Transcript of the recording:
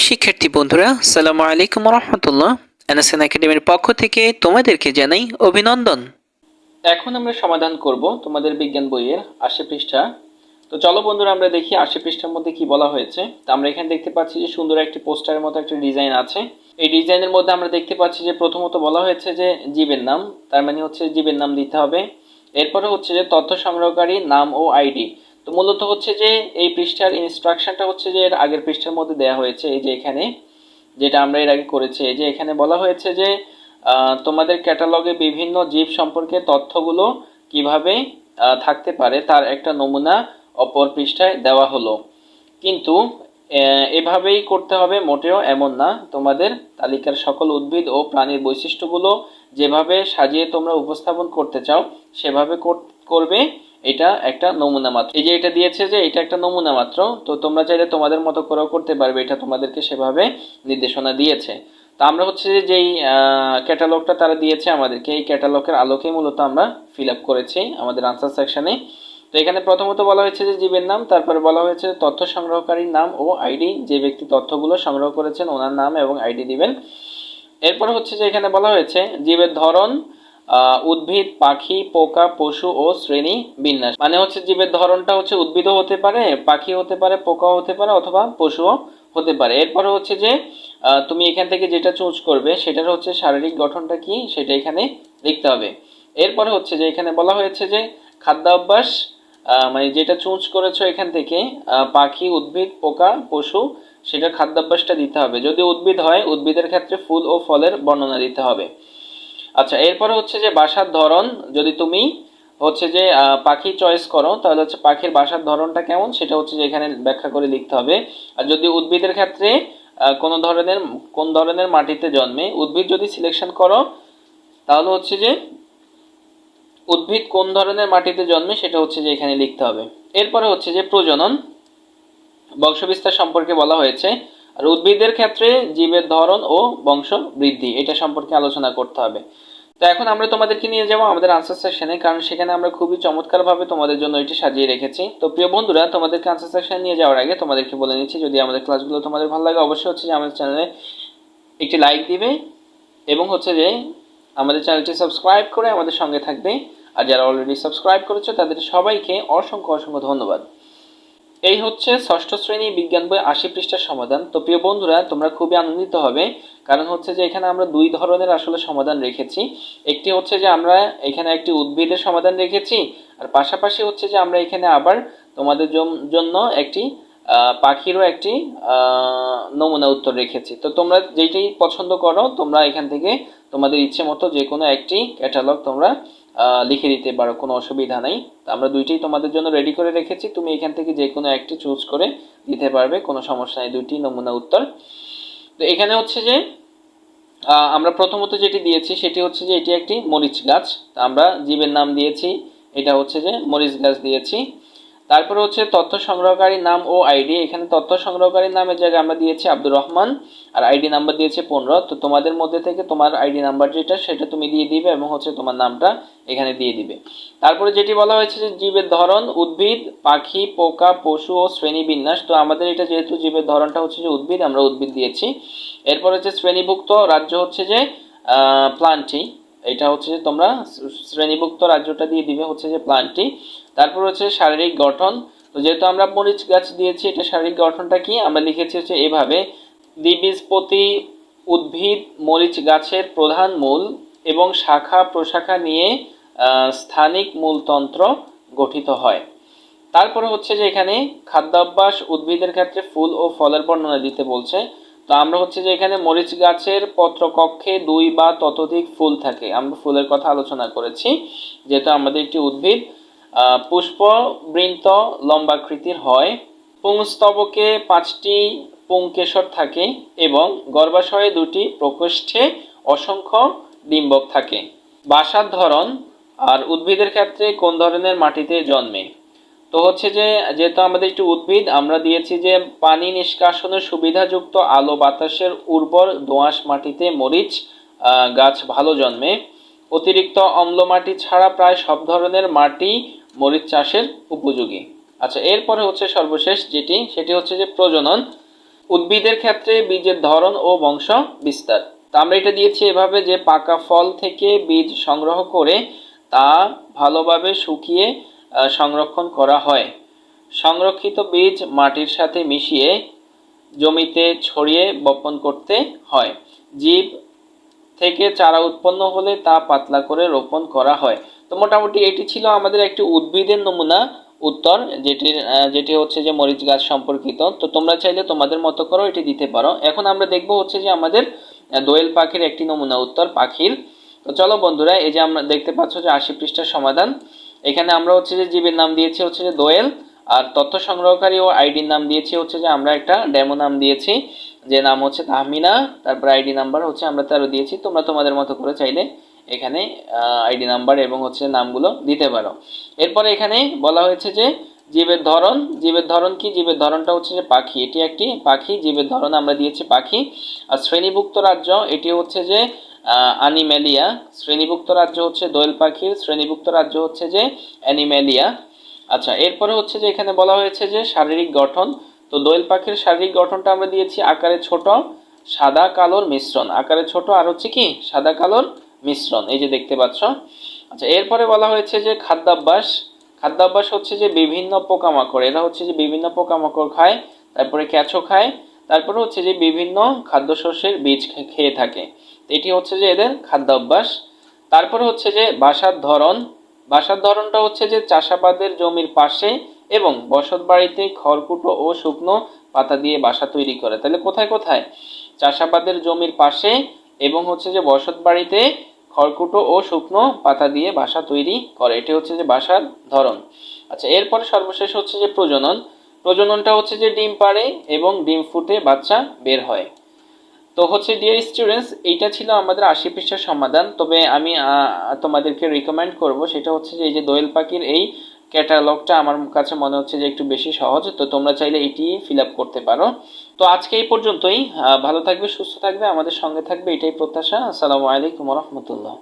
প্রিয় শিক্ষার্থী বন্ধুরা সালামু আলাইকুম রহমতুল্লাহ এনএসএন একাডেমির পক্ষ থেকে তোমাদেরকে জানাই অভিনন্দন। এখন আমরা সমাধান করব তোমাদের বিজ্ঞান বইয়ের আশি পৃষ্ঠা। তো চলো বন্ধুরা, আমরা দেখি আশি পৃষ্ঠার মধ্যে কি বলা হয়েছে। তো আমরা এখানে দেখতে পাচ্ছি যে সুন্দর একটি পোস্টারের মতো একটা ডিজাইন আছে। এই ডিজাইনের মধ্যে আমরা দেখতে পাচ্ছি যে প্রথমত বলা হয়েছে যে জীবের নাম, তার মানে হচ্ছে জীবের নাম দিতে হবে। এরপরে হচ্ছে যে তথ্য সংগ্রহকারী নাম ও আইডি। তো মূলত হচ্ছে যে এই পৃষ্ঠার ইনস্ট্রাকশনটা হচ্ছে যে এর আগের পৃষ্ঠার মধ্যে দেওয়া হয়েছে, এই যে এখানে, যেটা আমরা এর আগে করেছি। এই যে এখানে বলা হয়েছে যে তোমাদের ক্যাটালগে বিভিন্ন জীব সম্পর্কে তথ্যগুলো কীভাবে থাকতে পারে তার একটা নমুনা অপর পৃষ্ঠায় দেওয়া হলো। কিন্তু এভাবেই করতে হবে মোটেও এমন না। তোমাদের তালিকার সকল উদ্ভিদ ও প্রাণীর বৈশিষ্ট্যগুলো যেভাবে সাজিয়ে তোমরা উপস্থাপন করতে চাও, সেভাবে করবে। এটা একটা নমুনা মাত্র। এই যে এটা দিয়েছে যে এটা একটা নমুনা মাত্র, তো তোমরা চাইলে তোমাদের মতো করেও করতে পারবে, এটা তোমাদেরকে সেভাবে নির্দেশনা দিয়েছে। তো আমরা হচ্ছে যে যেই ক্যাটালগটা তারা দিয়েছে আমাদেরকে, এই ক্যাটালগের আলোকে মূলত আমরা ফিল আপ করেছি আমাদের আনসার সেকশনে তো এখানে প্রথমত বলা হয়েছে যে জীবের নাম, তারপরে বলা হয়েছে তথ্য সংগ্রহকারীর নাম ও আইডি, যে ব্যক্তি তথ্যগুলো সংগ্রহ করেছেন ওনার নাম এবং আইডি দিবেন। এরপর হচ্ছে যে এখানে বলা হয়েছে, জীবের ধরন উদ্ভিদ, পাখি, পোকা, পশু ও শ্রেণি বিন্যাস। মানে হচ্ছে জীবের ধরনটা হচ্ছে উদ্ভিদও হতে পারে, পাখি হতে পারে পোকাও হতে পারে, অথবা পশুও হতে পারে। এরপরে হচ্ছে যে তুমি এখান থেকে যেটা চুজ করবে, সেটার হচ্ছে শারীরিক গঠনটা কি, সেটা এখানে লিখতে হবে। এরপরে হচ্ছে যে, এখানে বলা হয়েছে যে, খাদ্যাভ্যাস মানে যেটা চুজ করেছ এখান থেকে পাখি, উদ্ভিদ, পোকা, পশু সেটা খাদ্যাভ্যাসটা দিতে হবে। যদি উদ্ভিদ হয়, উদ্ভিদের ক্ষেত্রে ফুল ও ফলের বর্ণনা দিতে হবে। আচ্ছা এরপরে হচ্ছে যে বাসার ধরন, যদি তুমি হচ্ছে যে পাখি চয়েস করো, তাহলে হচ্ছে পাখির বাসার ধরনটা কেমন? সেটা হচ্ছে যে এখানে ব্যাখ্যা করে লিখতে হবে। আর যদি উদ্ভিদের ক্ষেত্রে কোনো ধরনের, কোন ধরনের মাটিতে জন্মে, উদ্ভিদ যদি সিলেকশন করো, তাহলে হচ্ছে যে উদ্ভিদ কোন ধরনের মাটিতে জন্মে, সেটা হচ্ছে যে এখানে লিখতে হবে। এরপরে হচ্ছে যে প্রজনন, বংশবিস্তার সম্পর্কে বলা হয়েছে। আর উদ্ভিদের ক্ষেত্রে জীবের ধরন ও বংশ বৃদ্ধি, এটা সম্পর্কে আলোচনা করতে হবে। তো এখন আমরা তোমাদেরকে নিয়ে যাব আমাদের আনসার সেকশনে কারণ সেখানে আমরা খুবই চমৎকারভাবে তোমাদের জন্য এটি সাজিয়ে রেখেছি। তো প্রিয় বন্ধুরা, তোমাদেরকে আনসার সেকশনে নিয়ে যাওয়ার আগে তোমাদেরকে বলে নিচ্ছি, যদি আমাদের ক্লাসগুলো তোমাদের ভালো লাগে, অবশ্যই হচ্ছে যে আমাদের চ্যানেলে একটি লাইক দিবে এবং হচ্ছে যে আমাদের চ্যানেলটি সাবস্ক্রাইব করে আমাদের সঙ্গে থাকবে। আর যারা অলরেডি সাবস্ক্রাইব করেছ, তাদের সবাইকে অসংখ্য অসংখ্য ধন্যবাদ। এই হচ্ছে ষষ্ঠ শ্রেণি বিজ্ঞান বই আশি পৃষ্ঠার সমাধান। তো প্রিয় বন্ধুরা, তোমরা খুবই আনন্দিত হবে। কারণ হচ্ছে যে এখানে আমরা দুই ধরনের আসলে সমাধান রেখেছি। একটি হচ্ছে যে আমরা এখানে একটি উদ্ভিদের সমাধান রেখেছি, আর পাশাপাশি হচ্ছে যে আমরা এখানে আবার তোমাদের জন্য একটি পাখিরও একটি নমুনা উত্তর রেখেছি। তো তোমরা যেইটাই পছন্দ করো, তোমরা এখান থেকে তোমাদের ইচ্ছে মতো যে কোনো একটি ক্যাটালগ তোমরা লিখে দিতে পারো, কোনো অসুবিধা নেই। আমরা দুইটাই তোমাদের জন্য রেডি করে রেখেছি। তুমি এখান থেকে যে কোনো একটি চুজ করে দিতে পারবে, কোনো সমস্যা নেই। দুইটি নমুনা উত্তর। তো এখানে হচ্ছে যে আমরা প্রথমত যেটি দিয়েছি সেটি হচ্ছে যে এটি একটি মরিচ গাছ। আমরা জীবের নাম দিয়েছি, এটা হচ্ছে যে মরিচ গাছ দিয়েছি। তারপরে হচ্ছে তথ্য সংগ্রহকারী নাম ও আইডি। এখানে তথ্য সংগ্রহকারীর নামের জায়গায় আমরা দিয়েছি আব্দুর রহমান, আর আইডি নাম্বার দিয়েছে পনেরো। তো তোমাদের মধ্যে থেকে তোমার আইডি নাম্বার যেটা, সেটা তুমি দিয়ে দিবে এবং হচ্ছে তোমার নামটা এখানে দিয়ে দিবে। তারপরে যেটি বলা হয়েছে যে জীবের ধরন, উদ্ভিদ, পাখি, পোকা, পশু ও শ্রেণি বিন্যাস তো আমাদের এটা যেহেতু জীবের ধরনটা হচ্ছে যে উদ্ভিদ, আমরা উদ্ভিদ দিয়েছি। এরপর হচ্ছে শ্রেণীভুক্ত রাজ্য হচ্ছে যে প্লান্টি এটা হচ্ছে যে তোমরা শ্রেণীভুক্ত রাজ্যটা দিয়ে দিবে হচ্ছে যে প্লান্টি তারপর হচ্ছে শারীরিক গঠন। তো যেহেতু আমরা মরিচ গাছ দিয়েছি, এটা শারীরিক গঠনটা কি? আমরা লিখেছি হচ্ছে এভাবে, দ্বিবীজপতি উদ্ভিদ মরিচ গাছের প্রধান মূল এবং শাখা প্রশাখা নিয়ে স্থানিক মূলতন্ত্র গঠিত হয়। তারপরে হচ্ছে যে এখানে খাদ্যাভ্যাস উদ্ভিদের ক্ষেত্রে ফুল ও ফলের বর্ণনা দিতে বলছে। তো আমরা হচ্ছে যে এখানে মরিচ গাছের পত্রকক্ষে দুই বা ততোধিক ফুল থাকে। আমরা ফুলের কথা আলোচনা করেছি, যেহেতু আমাদের একটি উদ্ভিদ। আহ, পুষ্প বৃন্ত লম্বাকৃতির হয়। পুংস্তবকে পাঁচটি পুংকেশর থাকে এবং গর্ভাশয়ে দুটি প্রকোষ্ঠে অসংখ্য ডিম্বক থাকে। বাসার ধরন আর উদ্ভিদের ক্ষেত্রে কোন ধরনের মাটিতে জন্মে? তো হচ্ছে যে যেহেতু আমাদের একটি উদ্ভিদ আমরা দিয়েছি যে পানি নিষ্কাশনের সুবিধাযুক্ত আলো বাতাসের উর্বর দোআঁশ মাটিতে মরিচ গাছ ভালো জন্মে। অতিরিক্ত অম্ল মাটি ছাড়া প্রায় সব ধরনের মাটি মরিচ চাষের উপযোগী। আচ্ছা এরপরে হচ্ছে সর্বশেষ যেটি, সেটি হচ্ছে যে প্রজনন। উদ্ভিদের ক্ষেত্রে বীজের ধরন ও বংশ বিস্তার। তা আমরা এটা দিয়েছি এভাবে যে পাকা ফল থেকে বীজ সংগ্রহ করে তা ভালোভাবে শুকিয়ে সংরক্ষণ করা হয়। সংরক্ষিত বীজ মাটির সাথে মিশিয়ে জমিতে ছড়িয়ে বপন করতে হয়। জীব থেকে চারা উৎপন্ন হলে তা পাতলা করে রোপণ করা হয়। তো মোটামুটি এটি ছিল আমাদের একটি উদ্ভিদের নমুনা উত্তর যেটির যেটি হচ্ছে যে মরিচ গাছ সম্পর্কিত। তো তোমরা চাইলে তোমাদের মতো করো এটি দিতে পারো। এখন আমরা দেখব হচ্ছে যে আমাদের দোয়েল পাখির একটি নমুনা উত্তর, পাখির। তো চলো বন্ধুরা, এই যে আমরা দেখতে পাচ্ছ যে আশি পৃষ্ঠার সমাধান। এখানে আমরা হচ্ছে যে জীবের নাম দিয়েছি হচ্ছে যে দোয়েল, আর তথ্য সংগ্রহকারী ও আইডির নাম দিয়েছি হচ্ছে যে আমরা একটা ডেমো নাম দিয়েছি, যে নাম হচ্ছে তাহমিনা, তারপর আইডি নাম্বার হচ্ছে আমরা তারও দিয়েছি। তোমরা তোমাদের মতো করে চাইলে এখানে আইডি নাম্বার এবং হচ্ছে নামগুলো দিতে পারো। এরপরে এখানে বলা হয়েছে যে জীবের ধরন জীবের ধরন কি? জীবের ধরনটা হচ্ছে যে পাখি। এটি একটি পাখি, জীবের ধরন আমরা দিয়েছি পাখি। আর শ্রেণীভুক্ত রাজ্য এটি হচ্ছে যে অ্যানিমেলিয়া শ্রেণীভুক্ত রাজ্য হচ্ছে দোয়েল পাখির, শ্রেণীভুক্ত রাজ্য হচ্ছে যে অ্যানিমেলিয়া আচ্ছা এরপরে হচ্ছে যে এখানে বলা হয়েছে যে শারীরিক গঠন। তো দোয়েল পাখির শারীরিক গঠনটা আমরা দিয়েছি আকারে ছোট, সাদা, কালোর মিশ্রণ। আকারে ছোট আর হচ্ছে কি? সাদা, কালোর মিশ্রণ, এই যে দেখতে পাচ্ছ। আচ্ছা এরপরে বলা হয়েছে যে খাদ্যাভ্যাস খাদ্যাভ্যাস হচ্ছে যে বিভিন্ন পোকামাকড়, এরা হচ্ছে যে বিভিন্ন পোকামাকড় খায়, তারপরে ক্যাচো খায়, তারপরে হচ্ছে যে বিভিন্ন খাদ্যশস্যের বীজ খেয়ে থাকে। এটি হচ্ছে যে এদের খাদ্যাভ্যাস। তারপরে হচ্ছে যে বাসার ধরন, বাসার ধরনটা হচ্ছে যে চাষাবাদের জমির পাশে এবং বসত বাড়িতে খড়কুটো ও শুকনো পাতা দিয়ে বাসা তৈরি করে। তাহলে কোথায় কোথায়? চাষাবাদের জমির পাশে এবং হচ্ছে যে বসত বাড়িতে খড়কুটো ও শুকনো পাতা দিয়ে বাসা তৈরি করে। এটি হচ্ছে যে বাসার ধরন। আচ্ছা এরপরে সর্বশেষ হচ্ছে যে প্রজনন। প্রজননটা হচ্ছে যে ডিম পাড়ে এবং ডিম ফুটে বাচ্চা বের হয়। তো হচ্ছে ডিয়ার স্টুডেন্টস এইটা ছিল আমাদের আশি পৃষ্ঠার সমাধান। তবে আমি তোমাদেরকে রিকমেন্ড করব, সেটা হচ্ছে যে এই যে দোয়েল পাখির এই ক্যাটালগটা আমার কাছে মনে হচ্ছে যে একটু বেশি সহজ, তো তোমরা চাইলে এটি ফিল আপ করতে পারো। তো আজকে এই পর্যন্তই। ভালো থাকবে, সুস্থ থাকবে, আমাদের সঙ্গে থাকবে, এটাই প্রত্যাশা। আসসালামু আলাইকুম রহমতুল্লাহ।